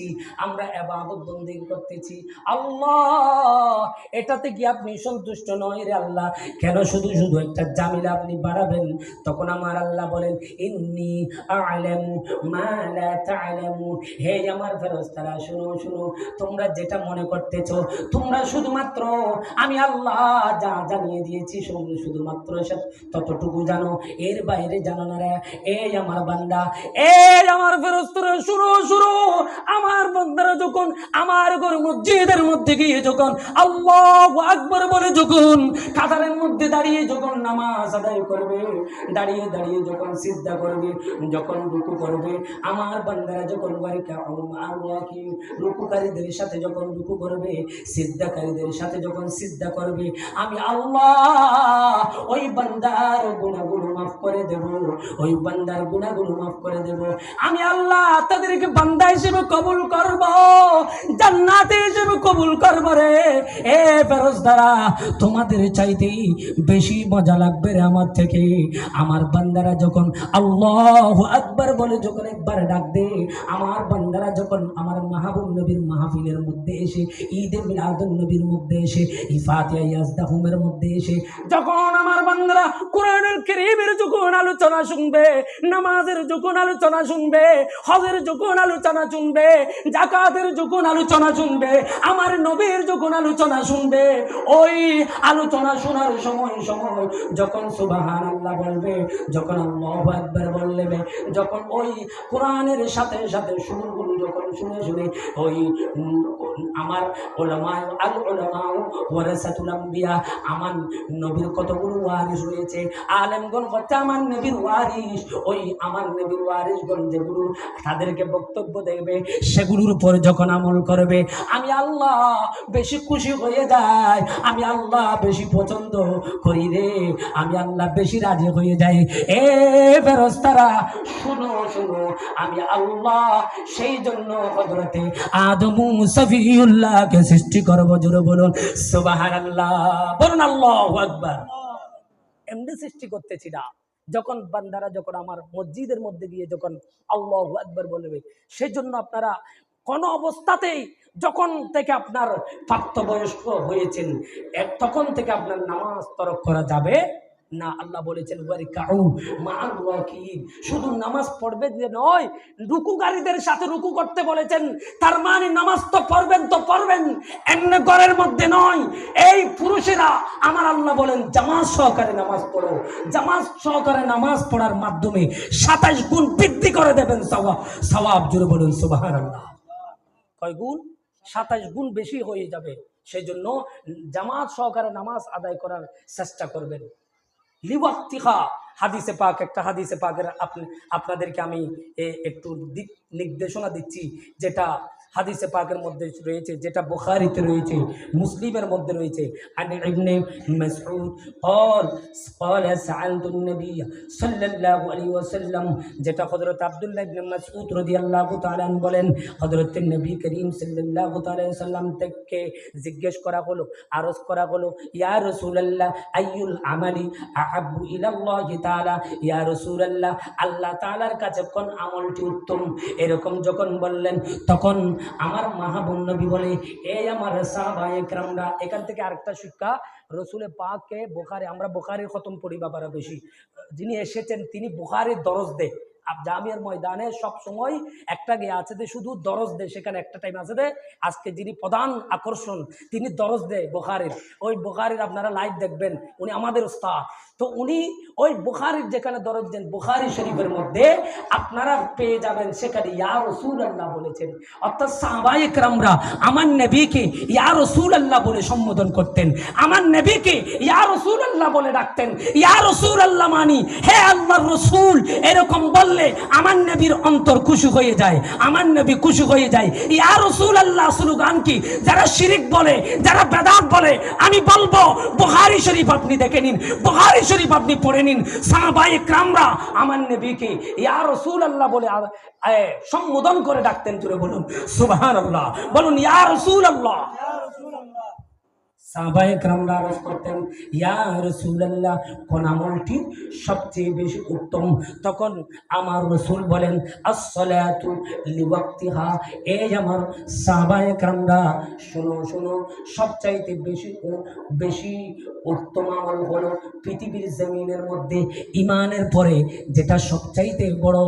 করতেছি, আমরা এবাদত বন্দি করতেছি। আল্লাহ, এটাতে কি আপনি সন্তুষ্ট নয় রে আল্লাহ? কেন শুধু শুধু একটা জামিলা আপনি বাড়াবেন? তখন আমার আল্লাহ বলেন, ইন্নি আলামু হে আমার ফেরেশতারা, শুনো শুনো, তোমরা যেটা মনে করতেছো, তোমরা শুধুমাত্র আমি আল্লাহ যা জানিয়ে দিয়েছি, শুধু, শুধুমাত্র ততটুকু জানো। এর বাইরে জানো না রে। এই আমার বান্দা, এই আমার ফেরস্তরা শুরু শুরু আমার বান্দারা যখন আমার ঘর মসজিদের মধ্যে গিয়ে যখন আল্লাহ আকবর বলে যখন কাতারের মধ্যে দাঁড়িয়ে যখন নামাজ আদায় করবে, দাঁড়িয়ে দাঁড়িয়ে যখন সিদ্ধা করবে, যখন রুকু করবে, আমার বান্দারা যখন রুকুকারীদের সাথে যখন রুকু করবে সিদ্ধাকারীদের সাথে যখন সিদ্ধা করবে, আমি আল্লাহ ওই বান্দার গুণাগুলো মাফ করে দেব, ওই বান্দার গুণাগুলো মাফ করে দেব। আমি আল্লাহ তাদেরকে বান্দা হিসেবে কবুল করব। জান্নাতে হিসেবে কবুল করব রে। এ ফেরজদারা, তোমাদের বেশি মজা লাগবে রে আমার থেকে। আমার বান্দারা যখন আল্লাহ বলে যখন একবার ডাক দে আমার বান্দারা যখন আমার মাহবুব নবীর মাহফিলের মধ্যে এসে, ঈদে মিলাদুন নবীর মধ্যে এসে, ইফাতিয়া মধ্যে এসে, যখন আমার বান্দারা কোরআনুল কারীমের যখন আলোচনা শুনবে, নামাজের যখন আলোচনা শুনবে, হজের যখন আলোচনা শুনবে জাকাতের যখন আলোচনা শুনবে, আমার নবীর যখন আলোচনা শুনবে, ওই আলোচনা শোনার সময় সময় যখন সুবাহান আল্লাহ বলবে, যখন আল্লাহ একবার বলবে যখন ওই কোরআনের সাথে সাথে সুরগুলো যখন শুনে শুনে ওই আমার ওলামায়, আল ওলামাও ওয়ারাসাতুল আম্বিয়া, আমার নবীর কতগুলো ওয়ারিস রয়েছে, আলেমগণ হচ্ছে আমার নবীর ওয়ারিস ওই আমার নবীর ওয়ারিসগণ যেগুলো তাদেরকে বক্তব্য দেখবে সেগুলোর উপর যখন আমল করবে। আমি আল্লাহ বেশি খুশি হয়ে যায় আমি আল্লাহ বেশি পছন্দ করি রে। আমি আল্লাহ বেশি রাজি হয়ে যাই। এ ফেরস্তারা, শুনো শুনো। আমি আল্লাহ সেই জন্য হজরতে আদমু সফিউল্লাহকে সৃষ্টি করব। জোরে বলুন সুবাহান আল্লাহ বলুন, আল্লাহ আকবার। এমনি সৃষ্টি করতেছি না যখন বান্দারা যখন আমার মসজিদের মধ্যে গিয়ে যখন আল্লাহ একবার বলবে সেই জন্য আপনারা কোনো অবস্থাতেই যখন থেকে আপনার প্রাপ্তবয়স্ক হয়েছেন তখন থেকে আপনার নামাজ তরক করা যাবে না। আল্লাহ বলেছেন। শুধু নামাজ পড়বে যে নয় রুকুকারীদের সাথে রুকু করতে বলেছেন, তার মানে নামাজ তো পড়বেন তো পড়বেন, এমনি ঘরের মধ্যে নয়। এই পুরুষেরা, আমার আল্লাহ বলেন জামাজ সহকারে নামাজ পড়ো। জামাজ সহকারে নামাজ পড়ার মাধ্যমে সাতাইশ গুণ বৃদ্ধি করে দেবেন সওয়াব সওয়াব। জুড়ে বলুন সুবাহান আল্লাহ কয় গুণ? সাতাশ গুণ বেশি হয়ে যাবে। সেই জন্য জামাত সহকারে নামাজ আদায় করার চেষ্টা করবেন। লিবাক্তিহা হাদিসে পাক, একটা হাদিসে পাকের আপনি, আপনাদেরকে আমি একটু দিক, নির্দেশনা দিচ্ছি, যেটা হাদিসে পাকের মধ্যে রয়েছে যেটা বুখারিতে রয়েছে মুসলিমের মধ্যে রয়েছে আন ইবনে মাসউদ قال قال سألت النبي صلى الله عليه وسلم যেটা হযরত আব্দুল্লাহ ইবনে মাসউদ রাদিয়াল্লাহু তাআলা আনহু বলেন হযরত নবী করিম সাল্লাল্লাহু তাআলা সাল্লাম থেকে জিজ্ঞেস করা হলো আরজ করা হলো ইয়া রাসূলুল্লাহ আইয়ুল আমালি আহাব্বু ইলাল্লাহি তাআলা ইয়া রাসূলুল্লাহ আল্লাহ তাআলার কাছে কোন আমলটি উত্তম এরকম যখন বললেন তখন আমার মাহবুব নবী বলে এই আমার সাহাবায়ে একরামরা, এখান থেকে আরেকটা শিক্ষা, রসুলে পাকে বোখারে, আমরা বোখারের খতম পড়ি বাবারা বেশি। যিনি এসেছেন, তিনি বোখারের দরজ দেয় জামিয়ার ময়দানে সব সময় একটা গিয়ে আছে যে শুধু দরজ দেয় সেখানে একটা টাইম আছে যে আজকে যিনি প্রধান আকর্ষণ, তিনি দরজ দেয় বোখারির। ওই বোখারির আপনারা লাইভ দেখবেন, উনি আমাদের উস্তাদ। তো উনি ওই বুখারির যেখানে দরজ দেন, বুখারি শরীফের মধ্যে আপনারা পেয়ে যাবেন সেখানে, ইয়া রসুল আল্লাহ বলেছেন। অর্থাৎ সাহবাই একরামরা আমার নবীকে ইয়া রসুল আল্লাহ বলে সম্বোধন করতেন। আমার নবীকে ইয়া রসুল আল্লাহ বলে ডাকতেন। ইয়া রসুল আল্লাহ মানি, হে আল্লাহর রসুল এরকম বললে আমার নবীর অন্তর খুশি হয়ে যায়, আমার নবী খুশি হয়ে যায়। ইয়া রসুল আল্লাহ স্লোগান কি? যারা শিরিক বলে, যারা বেদাত বলে, আমি বলব, বুখারি শরীফ আপনি দেখে নিন, বুখারি শরীফ আপনি পড়ে নিন। সাহাবাই ক্রামরা আমার নবীকে ইয়া রসুল আল্লাহ বলে সম্বোধন করে ডাকতেন জুড়ে বলুন সুবহান আল্লাহ বলুন, ইয়া রসুল আল্লাহ সাহবায় গ্রামরা আরজ করতেন, ইয়া রসুল্লাহ কোন আমলটি সবচেয়ে বেশি উত্তম? তখন আমার রসুল বলেন আসলাতু লিওয়াক্তিহা। এই আমার সাহবায় গ্রামরা শোনো শোনো, সবচাইতে বেশি বেশি উত্তম আমল হল পৃথিবীর জমিনের মধ্যে ইমানের পরে, যেটা সবচাইতে বড়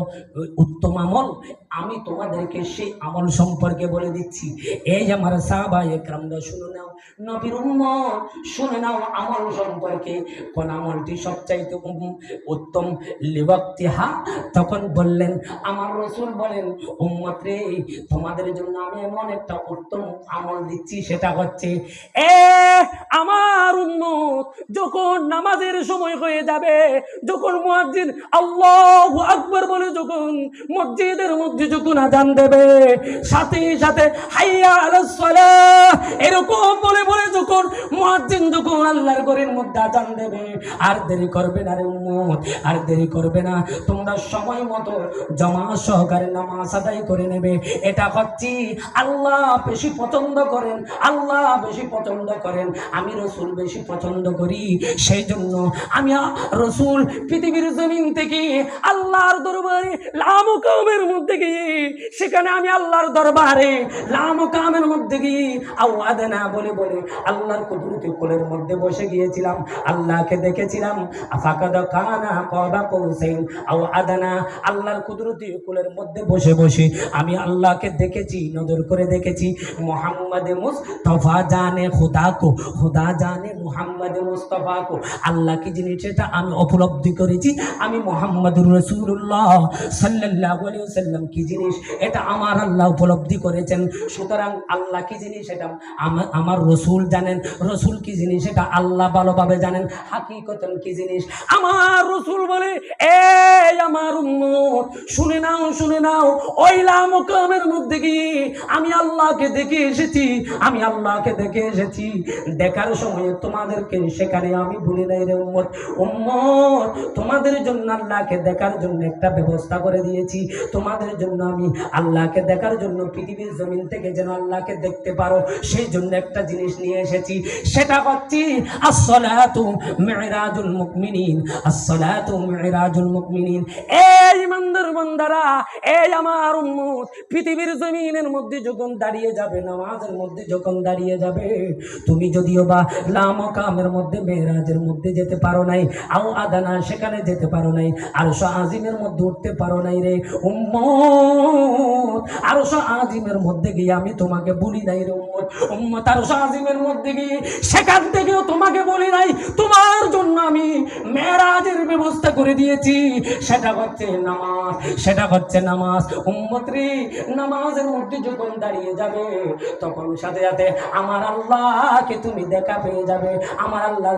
উত্তম আমল। আমি তোমাদেরকে সেই আমল সম্পর্কে বলে দিচ্ছি। এই আমার সাহবায় গ্রামরা শুনো নাও, নবীর শুনে নাও আমল সম্পর্কে। কোন আমলটি সবচাইতে উত্তম উত্তম হা? তখন বললেন, আমার রসুল বলেন, উম্মত রে, তোমাদের জন্য আমি এমন একটা উত্তম আমল দিচ্ছি, সেটা হচ্ছে, এ যখন নামাজের সময় হয়ে যাবে, যখন মুয়াজ্জিন আল্লাহু আকবার বলে যখন মসজিদের মধ্যে যখন আজান দেবে, সাথে সাথে হাইয়া আলাস এরকম বলে বলে যখন মুয়াজ্জিন যখন আল্লাহর ঘরের মধ্যে আজান দেবে, আর দেরি করবে না রে উম্মত, আর দেরি করবে না, তোমরা সময় মতো জমা সহকারে নামাজ আদায় করে নেবে। এটা হচ্ছে আল্লাহ বেশি পছন্দ করেন, আল্লাহ বেশি পছন্দ করেন, আমি রসুল বেশি পছন্দ করি। সেই জন্য আমি রসুল পৃথিবীর জমিন থেকে আল্লাহর দরবারে লামকামের মধ্যে গিয়ে, সেখানে আমি আল্লাহর দরবারে লামকামের মধ্যে গিয়ে আওয়াদানা বলে বলে আল্লাহর কুদরতি কোলের মধ্যে বসে গিয়েছিলাম। আল্লাহকে দেখেছিলাম। আফাকাদ কানা কবা কৌসাইন। আও আদানা আল্লাহর কুদরতি কোলের মধ্যে বসে বসে আমি আল্লাহকে দেখেছি, নজর করে দেখেছি। মোহাম্মদ মুস্তফা জানে খুদা কো, খুদা জানে মোহাম্মদ মুস্তফা কো আল্লাহ কি জিনিস এটা? আমি উপলব্ধি করেছি। আমি মোহাম্মদ রসুল্লাহ সাল্লাহ সাল্লাম কি জিনিস? এটা আমার আল্লাহ উপলব্ধি করেছেন। সুতরাং আল্লাহ কি জিনিস এটা? আমার রসুল জানেন। রসুল কি জিনিস আল্লাহ ভালোভাবে জানেন। কি জিনিস? আমার রসুল বলে, এই আমার শুনে নাও শুনে নাও। ওই লামকামের মধ্যে আমি আল্লাহকে দেখে এসেছি? আমি আল্লাহকে দেখে এসেছি। দেখার সময় তোমাদেরকে সেখানে আমি ভুলে নাই রে উম্মত। উম্মত, তোমাদের জন্য আল্লাহকে দেখার জন্য একটা ব্যবস্থা করে দিয়েছি। তোমাদের জন্য আমি আল্লাহকে দেখার জন্য পৃথিবীর জমিন থেকে যেন আল্লাহকে দেখতে পারো, সেই জন্য একটা জিনিস নিয়ে এসেছি। সেটা হচ্ছে আসসালাতু মিরাজুল মুকমিনিন। আসসালাতু মিরাজুল মুকমিনিন। এই এই আমার উম্মত, পৃথিবীর জমিনের মধ্যে যখন দাঁড়িয়ে যাবে, নামাজের মধ্যে যখন দাঁড়িয়ে যাবে, তুমি যদিও বা লামকামের মধ্যে মেরাজের মধ্যে যেতে পারো নাই, আও আদানা সেখানে যেতে পারো নাই আর আজিমের মধ্যে উঠতে পারো নাই রে। উম্মত আর আজিমের মধ্যে গিয়ে আমি তোমাকে বলি নাই রে উম্মত। উম্মত আর আজিমের মধ্যে গিয়ে সেখান থেকেও তোমাকে বলি নাই, তোমার করে দিয়েছি। সেটা হচ্ছে নামাজ, সেটা হচ্ছে নামাজ। উম্মত্রি নামাজের মধ্যে যখন দাঁড়িয়ে যাবে, তখন সাথে সাথে আমার আল্লাহকে তুমি দেখা পেয়ে যাবে। আমার আল্লাহ